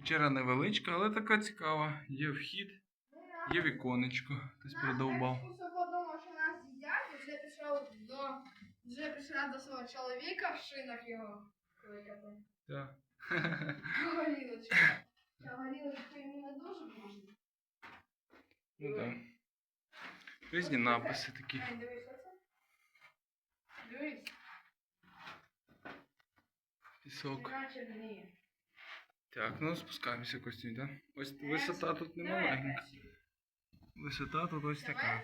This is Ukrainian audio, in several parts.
Печера невеличка, але така цікава. Є вхід, є віконечко. Хтось придовбав. Все подумав, що нас з'їдять, і вже пішов до вже прийшла до свого чоловіка в шинах його. Так. Горілочку. Ця йому не дуже можна. Ну так. Різні написи такі. Дивись, оце. Дивись, Пісок. гніє. Так, ну спускаємося Костюнь, так? Ось висота тут не маленька. Висота тут ось така.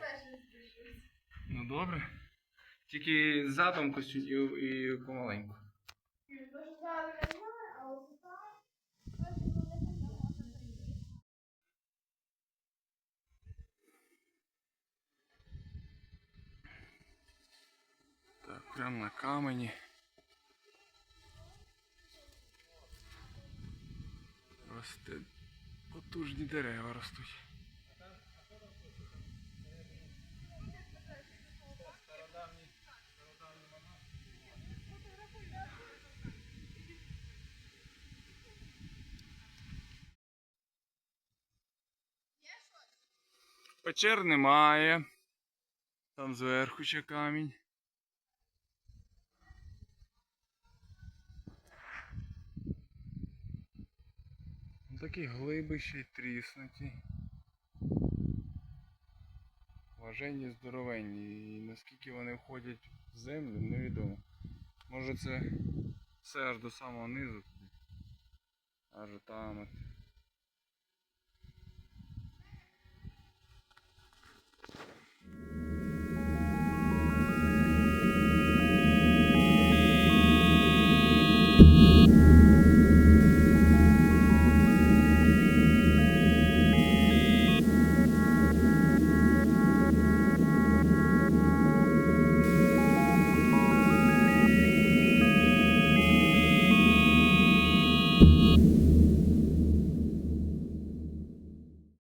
Ну добре. Тільки задом Костюнь і, і помаленьку. Така. Так, прямо на камені. Росте. Потужні дерева ростуть. Печер немає. Там зверху ще камінь. Такі глибищі, тріснуті. Важені здоровенні. І наскільки вони входять в землю, невідомо. Може це все аж до самого низу. Аж там.